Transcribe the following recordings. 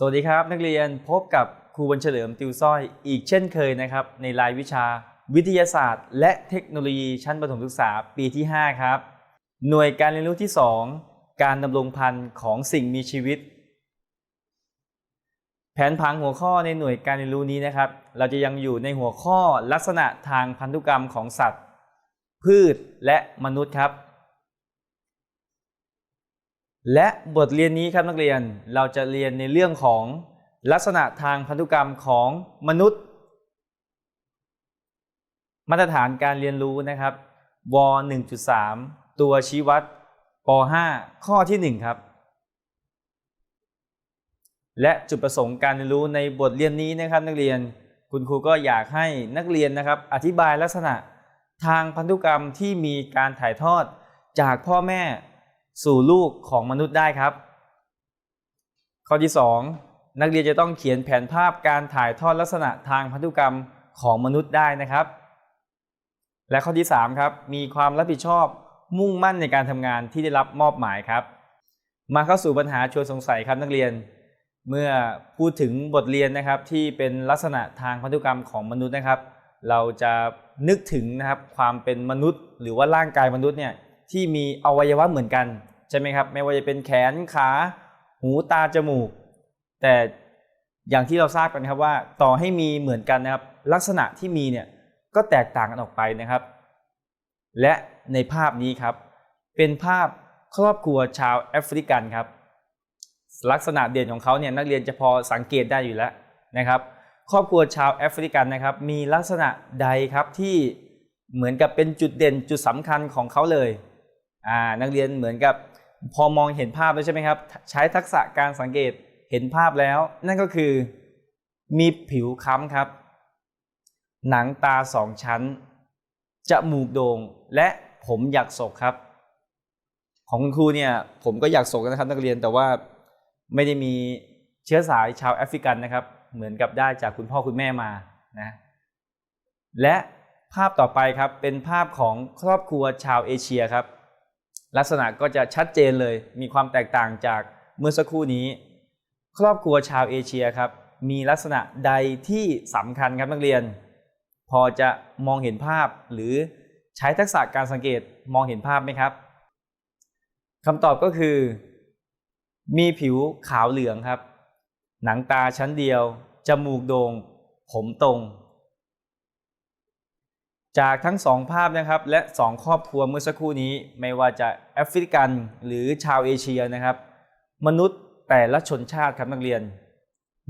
สวัสดีครับ นักเรียนพบกับครูบรรเฉลิมติวสร้อยอีกเช่นเคยนะครับ ในรายวิชา วิทยาศาสตร์ และเทคโนโลยีชั้นประถมศึกษาปีที่ 5 ครับ หน่วยการเรียนรู้ที่ 2 การดำรงพันธุ์ของสิ่งมีชีวิต แผนผังหัวข้อในหน่วยการเรียนรู้นี้นะครับ เราจะยังอยู่ในหัวข้อลักษณะทางพันธุกรรมของสัตว์ พืชและมนุษย์ครับ และบทเรียนนี้ครับนักเรียนเราจะเรียนในเรื่องของลักษณะทางพันธุกรรมของมนุษย์ มาตรฐานการเรียนรู้นะครับว 1.3 ตัวชี้วัดป .5 ข้อที่ 1 ครับ และจุดประสงค์การเรียนรู้ในบทเรียนนี้นะครับ นักเรียนคุณครูก็อยากให้นักเรียนนะครับ อธิบายลักษณะทางพันธุกรรมที่มีการถ่ายทอดจากพ่อแม่ สู่ลูกของมนุษย์ได้ครับ ข้อที่ 2 นักเรียนจะต้องเขียนแผนภาพการถ่ายทอดลักษณะทางพันธุกรรมของมนุษย์ได้นะครับ และข้อที่ 3 ครับ มีความรับผิดชอบมุ่งมั่นในการทำงานที่ได้รับมอบหมายครับ มาเข้าสู่ปัญหาชวนสงสัยครับนักเรียน เมื่อพูดถึงบทเรียนนะครับที่เป็นลักษณะทางพันธุกรรมของมนุษย์นะครับ เราจะนึกถึงนะครับความเป็นมนุษย์ หรือว่าร่างกายมนุษย์เนี่ย ที่มีอวัยวะเหมือนกันใช่ไหมครับ ไม่ว่าจะเป็นแขนขา หูตาจมูก แต่อย่างที่เราทราบกันครับว่า ต่อให้มีเหมือนกันนะครับ ลักษณะที่มีเนี่ยก็แตกต่างกันออกไปนะครับ และในภาพนี้ครับ เป็นภาพครอบครัวชาวแอฟริกันครับ ลักษณะเด่นของเขาเนี่ยนักเรียนจะพอสังเกตได้อยู่แล้วนะครับ ครอบครัวชาวแอฟริกันนะครับ มีลักษณะใดครับที่เหมือนกับเป็นจุดเด่นจุดสำคัญของเขาเลย นักเรียนเหมือนกับพอมองเห็นภาพแล้วใช่ไหมครับ ใช้ทักษะการสังเกตเห็นภาพแล้ว นั่นก็คือมีผิวค้ำครับ หนังตาสองชั้นจมูกโด่งและผมอยากศกครับ ของคุณครูเนี่ยผมก็อยากศกนะครับนักเรียนแต่ว่าไม่ได้มีเชื้อสายชาวแอฟริกันนะครับ เหมือนกับได้จากคุณพ่อคุณแม่มานะและภาพต่อไปครับเป็นภาพของครอบครัวชาวเอเชียครับ ลักษณะก็จะชัดเจนเลยมีความแตกต่างจากเมื่อสักครู่นี้ ครอบครัวชาวเอเชียครับมีลักษณะใดที่สำคัญครับนักเรียน พอจะมองเห็นภาพหรือใช้ทักษะการสังเกตมองเห็นภาพไหมครับคำตอบก็คือ มีผิวขาวเหลืองครับ หนังตาชั้นเดียว จมูกโดง่งผมตรง จากทั้งสองภาพนะครับและสองครอบครัวเมื่อสักครู่นี้ ไม่ว่าจะแอฟริกันหรือชาวเอเชียนะครับ มนุษย์แต่ละชนชาติครับนักเรียน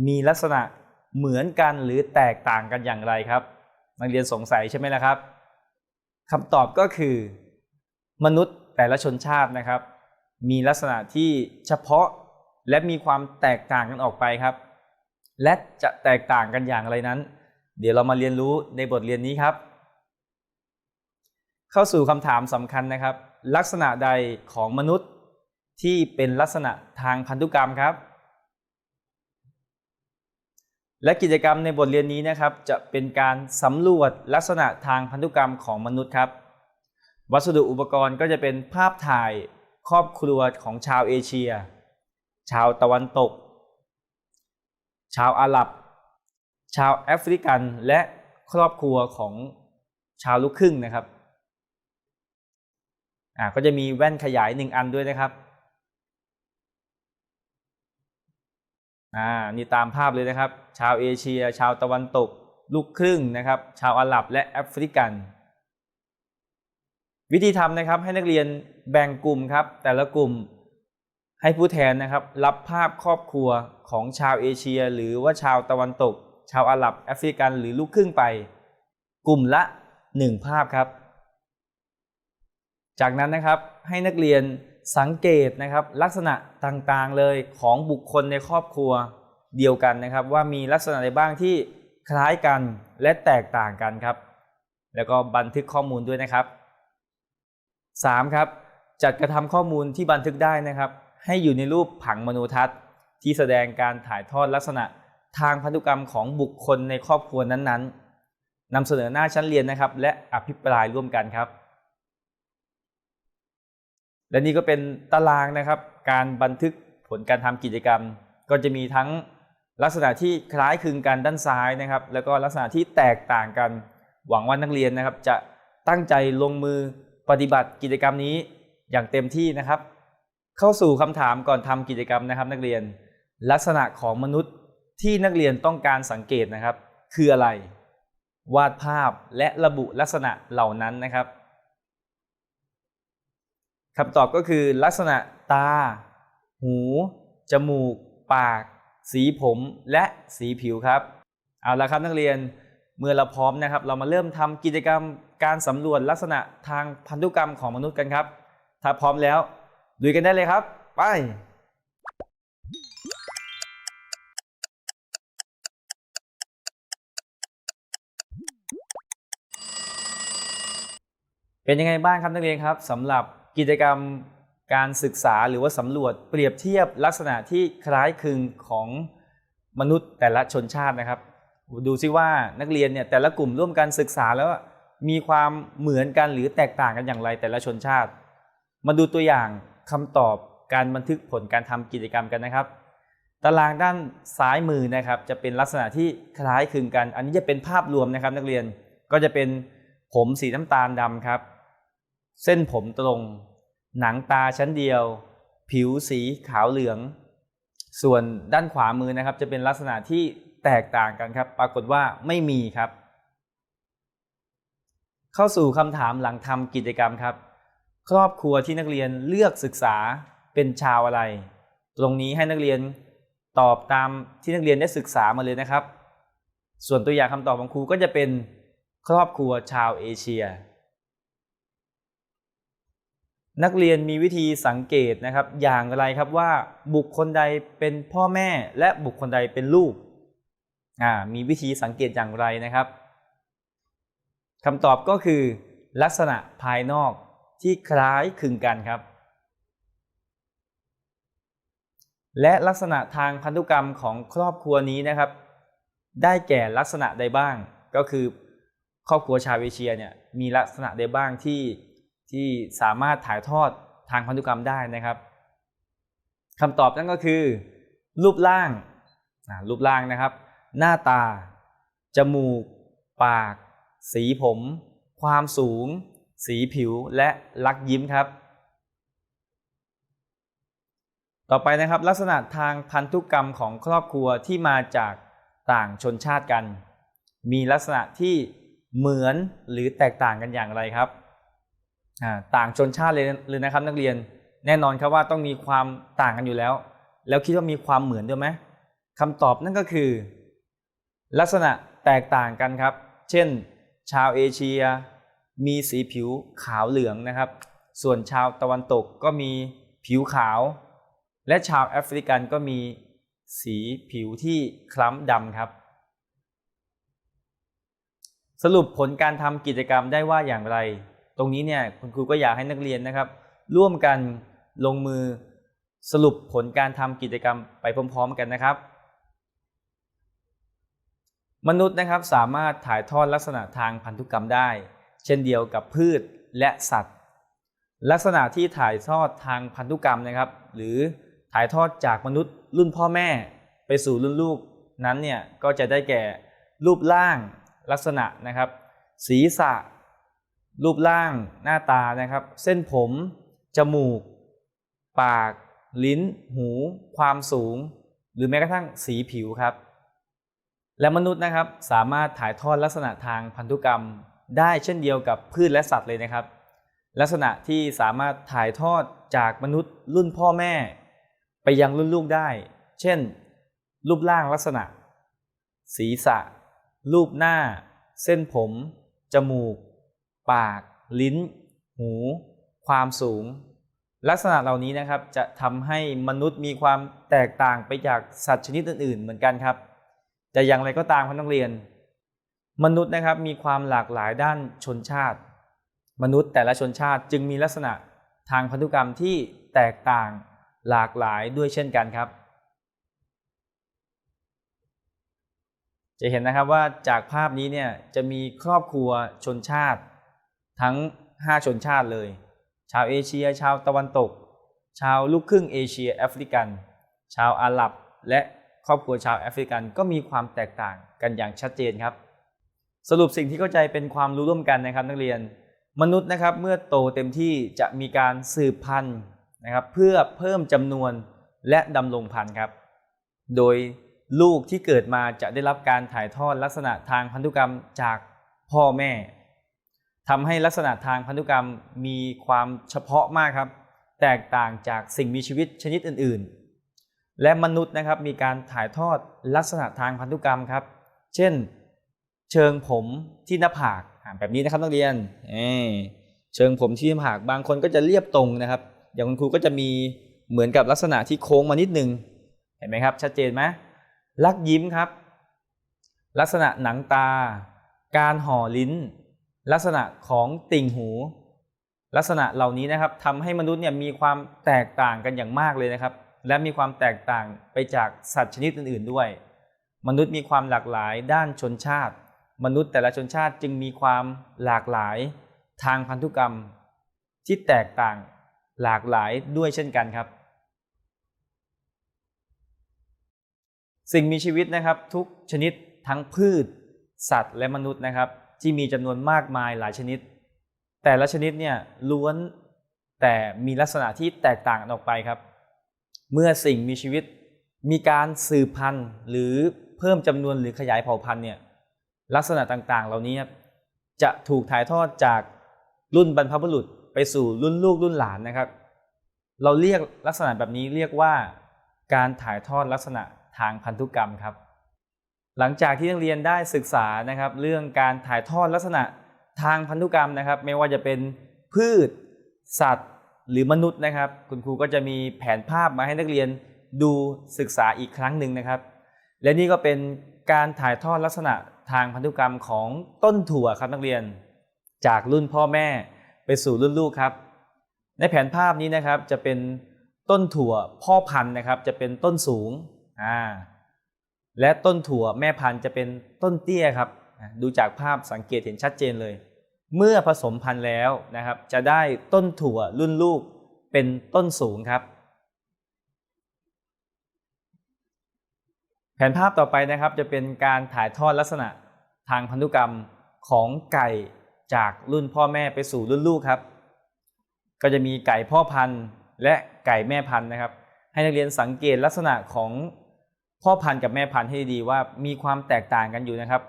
มีลักษณะเหมือนกันหรือแตกต่างกันอย่างไรครับ นักเรียนสงสัยใช่ไหมล่ะครับคำตอบก็คือ มนุษย์แต่ละชนชาตินะครับ มีลักษณะที่เฉพาะและมีความแตกต่างกันออกไปครับ และจะแตกต่างกันอย่างไรนั้น เดี๋ยวเรามาเรียนรู้ในบทเรียนนี้ครับ เข้าสู่คำถามสำคัญนะครับ ลักษณะใดของมนุษย์ที่เป็นลักษณะทางพันธุกรรมครับ และกิจกรรมในบทเรียนนี้นะครับ จะเป็นการสำรวจลักษณะทางพันธุกรรมของมนุษย์ครับ วัสดุอุปกรณ์ก็จะเป็นภาพถ่ายครอบครัวของชาวเอเชีย ชาวตะวันตก ชาวอาหรับ ชาวแอฟริกันและครอบครัวของชาวลูกครึ่งนะครับ อ่าก็จะมีแว่นขยายหนึ่งอันด้วยนะครับอ่านี่ตามภาพเลยนะครับ ชาวเอเชีย ชาวตะวันตก ลูกครึ่งนะครับ ชาวอาหรับและแอฟริกัน วิธีทำนะครับให้นักเรียนแบ่งกลุ่มครับ แต่ละกลุ่มให้ผู้แทนนะครับ รับภาพครอบครัวของชาวเอเชีย หรือว่าชาวตะวันตก ชาวอาหรับแอฟริกัน หรือลูกครึ่งไป กลุ่มละ 1 ภาพครับ จากนั้นนะครับให้นักเรียนสังเกตนะครับลักษณะต่างๆเลยของบุคคลในครอบครัวเดียวกันนะครับ ว่ามีลักษณะใดบ้างที่คล้ายกันและแตกต่างกันครับ แล้วก็บันทึกข้อมูลด้วยนะครับ 3. ครับจัดกระทำข้อมูลที่บันทึกได้นะครับ ให้อยู่ในรูปผังมโนทัศน์ ที่แสดงการถ่ายทอดลักษณะทางพันธุกรรมของบุคคลในครอบครัวนั้นๆนำเสนอหน้าชั้นเรียนนะครับ และอภิปรายร่วมกันครับ และนี่ก็เป็นตารางนะครับ การบันทึกผลการทำกิจกรรม ก็จะมีทั้งลักษณะที่คล้ายคลึงกันด้านซ้ายนะครับ แล้วก็ลักษณะที่แตกต่างกัน หวังว่านักเรียนนะครับ จะตั้งใจลงมือปฏิบัติกิจกรรมนี้อย่างเต็มที่นะครับ เข้าสู่คำถามก่อนทำกิจกรรมนะครับ นักเรียนลักษณะของมนุษย์ที่นักเรียนต้องการสังเกตนะครับ คืออะไร วาดภาพและระบุลักษณะเหล่านั้นนะครับ คำตอบก็คือลักษณะตา หู จมูก ปาก สีผมและสีผิวครับ เอาละครับนักเรียนเมื่อเราพร้อมนะครับ เรามาเริ่มทำกิจกรรมการสำรวจลักษณะทางพันธุกรรมของมนุษย์กันครับ ถ้าพร้อมแล้วลุยกันได้เลยครับ ไปเป็นยังไงบ้างครับนักเรียนครับสำหรับ กิจกรรมการศึกษาหรือว่าสำรวจเปรียบเทียบลักษณะที่คล้ายคลึงของมนุษย์แต่ละชนชาตินะครับ ดูซิว่านักเรียนเนี่ยแต่ละกลุ่มร่วมกันศึกษาแล้วมีความเหมือนกันหรือแตกต่างกันอย่างไรแต่ละชนชาติ มาดูตัวอย่างคำตอบการบันทึกผลการทำกิจกรรมกันนะครับ ตารางด้านซ้ายมือนะครับจะเป็นลักษณะที่คล้ายคลึงกัน อันนี้จะเป็นภาพรวมนะครับ นักเรียนก็จะเป็นผมสีน้ำตาลดำครับ เส้นผมตรง หนังตาชั้นเดียว ผิวสีขาวเหลือง ส่วนด้านขวามือนะครับ จะเป็นลักษณะที่แตกต่างกันครับ ปรากฏว่าไม่มีครับ เข้าสู่คำถามหลังทำกิจกรรมครับ ครอบครัวที่นักเรียนเลือกศึกษาเป็นชาวอะไร ตรงนี้ให้นักเรียนตอบตามที่นักเรียนได้ศึกษามาเลยนะครับ ส่วนตัวอย่างคำตอบของครูก็จะเป็นครอบครัวชาวเอเชีย นักเรียนมีวิธีสังเกตนะครับ อย่างไรครับว่าบุคคลใดเป็นพ่อแม่และบุคคลใดเป็นลูกอ่ามีวิธีสังเกตอย่างไรนะครับคำตอบก็คือ ลักษณะภายนอกที่คล้ายคลึงกันครับ และลักษณะทางพันธุกรรมของครอบครัวนี้นะครับ ได้แก่ลักษณะใดบ้างก็คือ ครอบครัวชาวเอเชียเนี่ยมีลักษณะใดบ้างที่ ที่สามารถถ่ายทอดทางพันธุกรรมได้นะครับคำตอบนั่นก็คือ รูปร่างรูปร่างนะครับ หน้าตา จมูก ปาก สีผม ความสูง สีผิวและลักยิ้มครับ ต่อไปนะครับลักษณะทางพันธุกรรมของครอบครัวที่มาจากต่างชนชาติกัน มีลักษณะที่เหมือนหรือแตกต่างกันอย่างไรครับ ต่างชนชาติเลยเลยนะครับนักเรียนแน่นอนครับว่าต้องมีความต่างกันอยู่แล้ว แล้วคิดว่ามีความเหมือนด้วยไหมคำตอบนั่นก็คือ ลักษณะแตกต่างกันครับ เช่น ชาวเอเชีย มีสีผิวขาวเหลืองนะครับ ส่วนชาวตะวันตกก็มีผิวขาว และชาวแอฟริกันก็มีสีผิวที่คล้ำดำครับ สรุปผลการทำกิจกรรมได้ว่าอย่างไร ตรงนี้เนี่ยคุณครูก็อยากให้นักเรียนนะครับ ร่วมกันลงมือสรุปผลการทำกิจกรรมไปพร้อม ๆ กันนะครับ มนุษย์นะครับสามารถถ่ายทอดลักษณะทางพันธุกรรมได้ เช่นเดียวกับพืชและสัตว์ ลักษณะที่ถ่ายทอดทางพันธุกรรมนะครับ หรือถ่ายทอดจากมนุษย์รุ่นพ่อแม่ไปสู่รุ่นลูกนั้นเนี่ยก็จะได้แก่รูปร่างลักษณะนะครับ ศีรษะ รูปร่างหน้าตานะครับ เส้นผม จมูก ปาก ลิ้น หู ความสูง หรือแม้กระทั่งสีผิวครับ และมนุษย์นะครับสามารถถ่ายทอดลักษณะทางพันธุกรรมได้เช่นเดียวกับพืชและสัตว์เลยนะครับ ลักษณะที่สามารถถ่ายทอดจากมนุษย์รุ่นพ่อแม่ ไปยังรุ่นลูกได้ เช่น รูปร่างลักษณะ ศีรษะ รูปหน้า เส้นผม จมูก ปาก ลิ้น หู ความสูง ลักษณะเหล่านี้นะครับจะทำให้มนุษย์มีความแตกต่างไปจากสัตว์ชนิดอื่นๆ เหมือนกันครับ แต่อย่างไรก็ตามพับนักเรียน มนุษย์นะครับมีความหลากหลายด้านชนชาติ มนุษย์แต่ละชนชาติจึงมีลักษณะทางพันธุกรรมที่แตกต่างหลากหลายด้วยเช่นกันครับ จะเห็นนะครับว่าจากภาพนี้เนี่ยจะมีครอบครัวชนชาติ ทั้ง 5 ชนชาติเลย ชาวเอเชีย ชาวตะวันตก ชาวลูกครึ่งเอเชียแอฟริกัน ชาวอาหรับ และครอบครัวชาวแอฟริกันก็มีความแตกต่างกันอย่างชัดเจนครับ สรุปสิ่งที่เข้าใจเป็นความรู้ร่วมกันนะครับนักเรียน มนุษย์นะครับเมื่อโตเต็มที่จะมีการสืบพันธุ์นะครับเพื่อเพิ่มจำนวนและดำรงพันธุ์ครับ โดยลูกที่เกิดมาจะได้รับการถ่ายทอดลักษณะทางพันธุกรรมจากพ่อแม่ ทำให้ลักษณะทางพันธุกรรมมีความเฉพาะมากครับ แตกต่างจากสิ่งมีชีวิตชนิดอื่น ๆ และมนุษย์นะครับมีการถ่ายทอดลักษณะทางพันธุกรรมครับ เช่น เชิงผมที่หน้าผากแบบนี้นะครับนักเรียนเเชิงผมที่หน้าผากบางคนก็จะเรียบตรงนะครับ อย่างคุณครูก็จะมีเหมือนกับลักษณะที่โค้งมานิดนึงเห็นไหมครับ ชัดเจนไหมลักยิ้มครับ ลักษณะหนังตา การห่อลิ้น ลักษณะของติ่งหู ลักษณะเหล่านี้นะครับทำให้มนุษย์เนี่ยมีความแตกต่างกันอย่างมากเลยนะครับ และมีความแตกต่างไปจากสัตว์ชนิดอื่น ๆด้วย มนุษย์มีความหลากหลายด้านชนชาติ มนุษย์แต่ละชนชาติจึงมีความหลากหลายทางพันธุกรรม ที่แตกต่างหลากหลายด้วยเช่นกันครับ สิ่งมีชีวิตนะครับทุกชนิดทั้งพืช สัตว์และมนุษย์นะครับ ที่มีจำนวนมากมายหลายชนิด แต่ละชนิดเนี่ยล้วนแต่มีลักษณะที่แตกต่างกันออกไปครับ เมื่อสิ่งมีชีวิตมีการสืบพันธุ์หรือเพิ่มจำนวนหรือขยายเผ่าพันธุ์เนี่ยลักษณะต่างๆ เหล่านี้จะถูกถ่ายทอดจากรุ่นบรรพบุรุษไปสู่รุ่นลูกรุ่นหลานนะครับ เราเรียกลักษณะแบบนี้เรียกว่าการถ่ายทอดลักษณะทางพันธุกรรมครับ หลังจากที่นักเรียนได้ศึกษานะครับ เรื่องการถ่ายทอดลักษณะทางพันธุกรรมนะครับ ไม่ว่าจะเป็นพืช สัตว์ หรือมนุษย์นะครับ คุณครูก็จะมีแผนภาพมาให้นักเรียนดูศึกษาอีกครั้งหนึ่งนะครับ และนี่ก็เป็นการถ่ายทอดลักษณะทางพันธุกรรมของต้นถั่วครับนักเรียน จากรุ่นพ่อแม่ไปสู่รุ่นลูกครับ ในแผนภาพนี้นะครับจะเป็นต้นถั่วพ่อพันธุ์นะครับ จะเป็นต้นสูงอ่า และต้นถั่วแม่พันธุ์จะเป็นต้นเตี้ยครับ ดูจากภาพสังเกตเห็นชัดเจนเลย เมื่อผสมพันธุ์แล้วนะครับ จะได้ต้นถั่วรุ่นลูกเป็นต้นสูงครับ แผนภาพต่อไปนะครับจะเป็นการถ่ายทอดลักษณะทางพันธุกรรมของไก่จากรุ่นพ่อแม่ไปสู่รุ่นลูกครับ ก็จะมีไก่พ่อพันธุ์และไก่แม่พันธุ์นะครับ ให้นักเรียนสังเกตลักษณะของ พ่อพันธุ์กับแม่พันธุ์ให้ดีว่ามีความแตกต่างกันอยู่นะครับ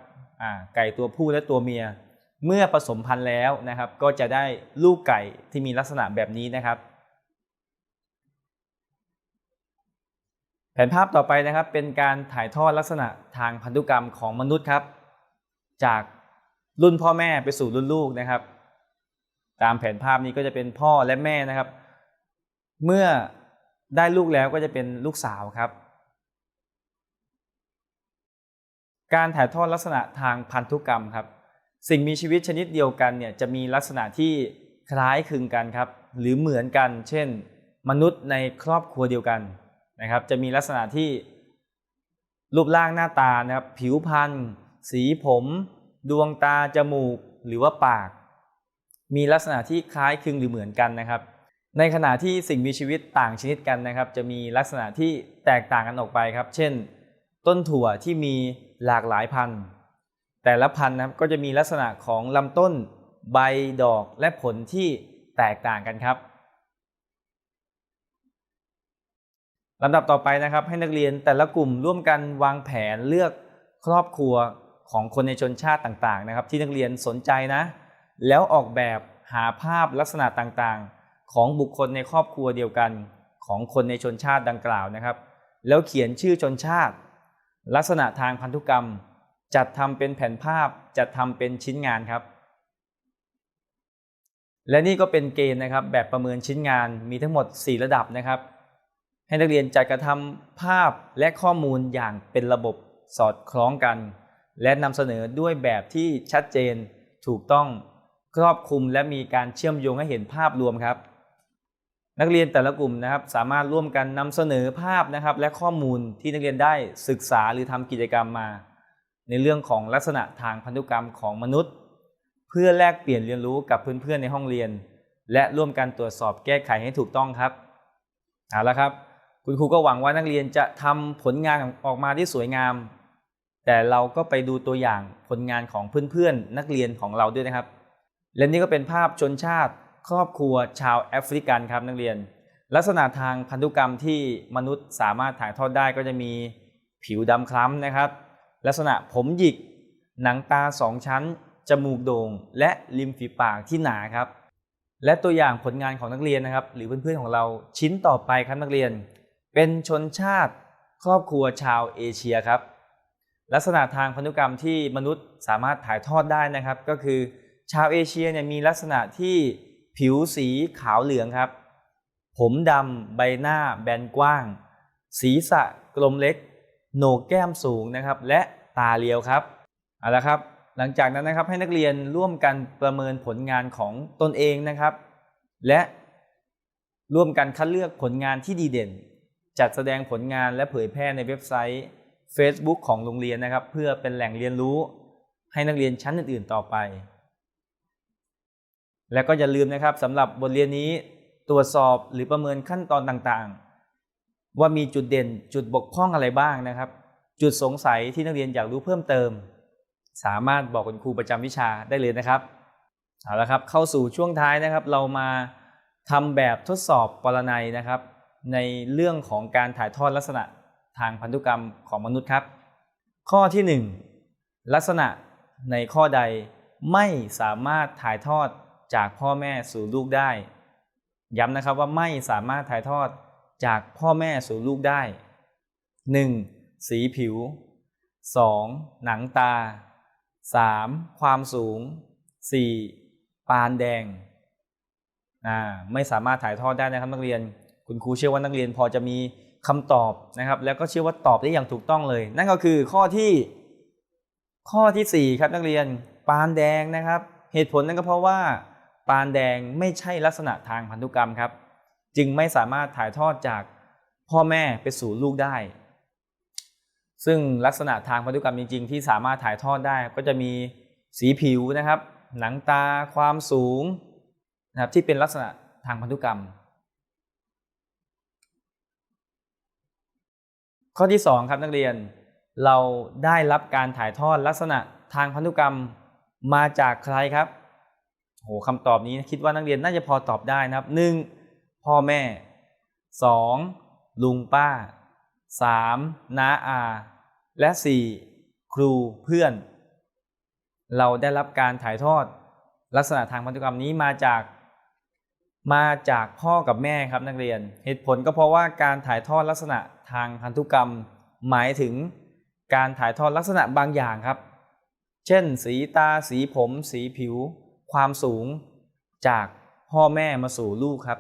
ไก่ตัวผู้และตัวเมีย เมื่อผสมพันธุ์แล้วนะครับ ก็จะได้ลูกไก่ที่มีลักษณะแบบนี้นะครับ แผนภาพต่อไปนะครับ เป็นการถ่ายทอดลักษณะทางพันธุกรรมของมนุษย์ครับ จากรุ่นพ่อแม่ไปสู่รุ่นลูกนะครับ ตามแผนภาพนี้ก็จะเป็นพ่อและแม่นะครับ เมื่อได้ลูกแล้วก็จะเป็นลูกสาวครับ การถ่ายทอดลักษณะทางพันธุกรรมครับ สิ่งมีชีวิตชนิดเดียวกันเนี่ยจะมีลักษณะที่คล้ายคลึงกันครับ หรือเหมือนกัน เช่น มนุษย์ในครอบครัวเดียวกันนะครับ จะมีลักษณะที่รูปร่างหน้าตานะครับ ผิวพรรณสีผม ดวงตาจมูก หรือว่าปาก มีลักษณะที่คล้ายคลึงหรือเหมือนกันนะครับ ในขณะที่สิ่งมีชีวิตต่างชนิดกันนะครับ จะมีลักษณะที่แตกต่างกันออกไปครับ เช่น ต้นถั่วที่มีหลากหลายพันธุ์แต่ละพันธุ์นะครับก็จะมีลักษณะของลำต้น ใบดอกและผลที่แตกต่างกันครับลำดับต่อไปนะครับ ให้นักเรียนแต่ละกลุ่มร่วมกันวางแผนเลือกครอบครัวของคนในชนชาติต่างๆ นะครับ ที่นักเรียนสนใจนะ แล้วออกแบบหาภาพลักษณะต่างๆ ของบุคคลในครอบครัวเดียวกันของคนในชนชาติดังกล่าวนะครับ แล้วเขียนชื่อชนชาติ ลักษณะทางพันธุกรรม จัดทำเป็นแผนภาพ จัดทำเป็นชิ้นงานครับ และนี่ก็เป็นเกณฑ์นะครับ แบบประเมินชิ้นงานมีทั้งหมด 4 ระดับนะครับ ให้นักเรียนจัดกระทำภาพและข้อมูลอย่างเป็นระบบสอดคล้องกัน และนำเสนอด้วยแบบที่ชัดเจน ถูกต้องครอบคลุมและมีการเชื่อมโยงให้เห็นภาพรวมครับ นักเรียนแต่ละกลุ่มนะครับสามารถร่วมกันนำเสนอภาพนะครับ และข้อมูลที่นักเรียนได้ศึกษาหรือทำกิจกรรมมา ในเรื่องของลักษณะทางพันธุกรรมของมนุษย์ เพื่อแลกเปลี่ยนเรียนรู้กับเพื่อนๆในห้องเรียน และร่วมกันตรวจสอบแก้ไขให้ถูกต้องครับเอาละครับ คุณครูก็หวังว่านักเรียนจะทำผลงานออกมาที่สวยงาม แต่เราก็ไปดูตัวอย่างผลงานของเพื่อนๆนักเรียนของเราด้วยนะครับ และนี่ก็เป็นภาพชนชาติ ครอบครัวชาวแอฟริกันครับนักเรียน ลักษณะทางพันธุกรรมที่มนุษย์สามารถถ่ายทอดได้ก็จะมีผิวดำคล้ำนะครับ ลักษณะผมหยิก หนังตาสองชั้น จมูกโด่ง และริมฝีปากที่หนาครับ และตัวอย่างผลงานของนักเรียนนะครับ หรือเพื่อนๆของเราชิ้นต่อไปครับนักเรียน เป็นชนชาติครอบครัวชาวเอเชียครับ ลักษณะทางพันธุกรรมที่มนุษย์สามารถถ่ายทอดได้นะครับ ก็คือ ชาวเอเชียเนี่ยมีลักษณะที่ ผิวสีขาวเหลืองครับ ผมดำใบหน้าแบนกว้าง ศีรษะกลมเล็ก โหนกแก้มสูงนะครับ และตาเรียวครับเอาละครับ หลังจากนั้นนะครับให้นักเรียนร่วมกันประเมินผลงานของตนเองนะครับ และร่วมกันคัดเลือกผลงานที่ดีเด่น จัดแสดงผลงานและเผยแพร่ในเว็บไซต์ Facebook ของโรงเรียนนะครับ เพื่อเป็นแหล่งเรียนรู้ให้นักเรียนชั้นอื่น ๆ ต่อไป และก็อย่าลืมนะครับสำหรับบทเรียนนี้ตรวจสอบหรือประเมินขั้นตอนต่างๆ ว่ามีจุดเด่นจุดบกพร่องอะไรบ้างนะครับ จุดสงสัยที่นักเรียนอยากรู้เพิ่มเติม สามารถบอกคุณครูประจำวิชาได้เลยนะครับเอาละครับเข้าสู่ช่วงท้ายนะครับ เรามาทำแบบทดสอบปรนัยนะครับ ในเรื่องของการถ่ายทอดลักษณะทางพันธุกรรมของมนุษย์ครับ ข้อที่ 1 ลักษณะในข้อใดไม่สามารถถ่ายทอด จากพ่อแม่สู่ลูกได้ ย้ำนะครับว่าไม่สามารถถ่ายทอดจากพ่อแม่สู่ลูกได้ 1. สีผิว 2. หนังตา 3. ความสูง 4. ปานแดงไม่สามารถถ่ายทอดได้นะครับนักเรียน คุณครูเชื่อว่านักเรียนพอจะมีคำตอบนะครับ แล้วก็เชื่อว่าตอบได้อย่างถูกต้องเลย นั่นก็คือข้อที่ข้อที่ 4 ครับนักเรียน ปานแดงนะครับ เหตุผลนั่นก็เพราะว่า ปานแดงไม่ใช่ลักษณะทางพันธุกรรมครับ จึงไม่สามารถถ่ายทอดจากพ่อแม่ไปสู่ลูกได้ ซึ่งลักษณะทางพันธุกรรมจริง ๆ ที่สามารถถ่ายทอดได้ ก็จะมีสีผิวนะครับ หนังตาความสูงนะครับที่เป็นลักษณะทางพันธุกรรม ข้อที่ 2 ครับนักเรียนเราได้รับการถ่ายทอดลักษณะทางพันธุกรรมมาจากใครครับ โหคำตอบนี้คิดว่านักเรียนน่าจะพอตอบได้นะครับ 1. พ่อแม่ 2. ลุงป้า 3. น้าอา และ 4. ครูเพื่อน เราได้รับการถ่ายทอดลักษณะทางพันธุกรรมนี้มาจาก มาจากพ่อกับแม่ครับนักเรียน เหตุผลก็เพราะว่าการถ่ายทอดลักษณะทางพันธุกรรม หมายถึงการถ่ายทอดลักษณะบางอย่างครับ เช่น สีตาสีผม สีผิว ความสูงจากพ่อแม่มาสู่ลูกครับ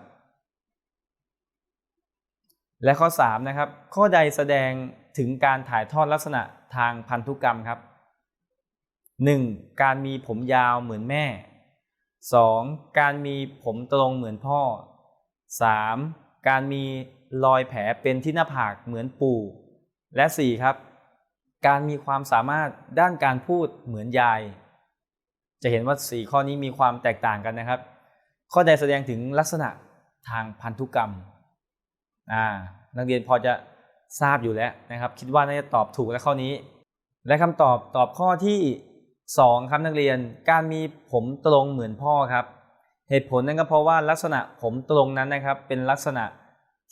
และข้อ3นะครับ ข้อใดแสดงถึงการถ่ายทอดลักษณะทางพันธุกรรมครับ 1. การมีผมยาวเหมือนแม่ 2. การมีผมตรงเหมือนพ่อ 3. การมีรอยแผลเป็นที่หน้าผากเหมือนปู่ และ 4. ครับ การมีความสามารถด้านการพูดเหมือนยาย จะเห็นว่า 4 ข้อนี้มีความแตกต่างกันนะครับ ข้อใดแสดงถึงลักษณะทางพันธุกรรมอ่านักเรียนพอจะทราบอยู่แล้วนะครับ คิดว่าน่าจะตอบถูกแล้วข้อนี้ และคำตอบตอบข้อที่2ครับนักเรียนการมีผมตรงเหมือนพ่อครับ เหตุผลนั่นก็เพราะว่าลักษณะผมตรงนั้นนะครับ เป็นลักษณะ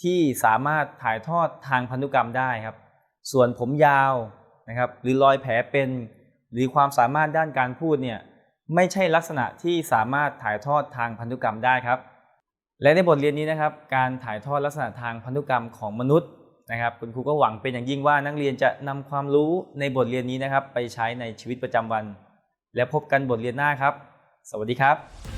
ที่สามารถถ่ายทอดทางพันธุกรรมได้ครับ ส่วนผมยาวนะครับ หรือรอยแผลเป็น หรือความสามารถด้านการพูดเนี่ย ไม่ใช่ลักษณะที่สามารถถ่ายทอดทางพันธุกรรมได้ครับ และในบทเรียนนี้นะครับ การถ่ายทอดลักษณะทางพันธุกรรมของมนุษย์นะครับ คุณครูก็หวังเป็นอย่างยิ่งว่านักเรียนจะนำความรู้ในบทเรียนนี้นะครับ ไปใช้ในชีวิตประจำวัน และพบกันบทเรียนหน้าครับ สวัสดีครับ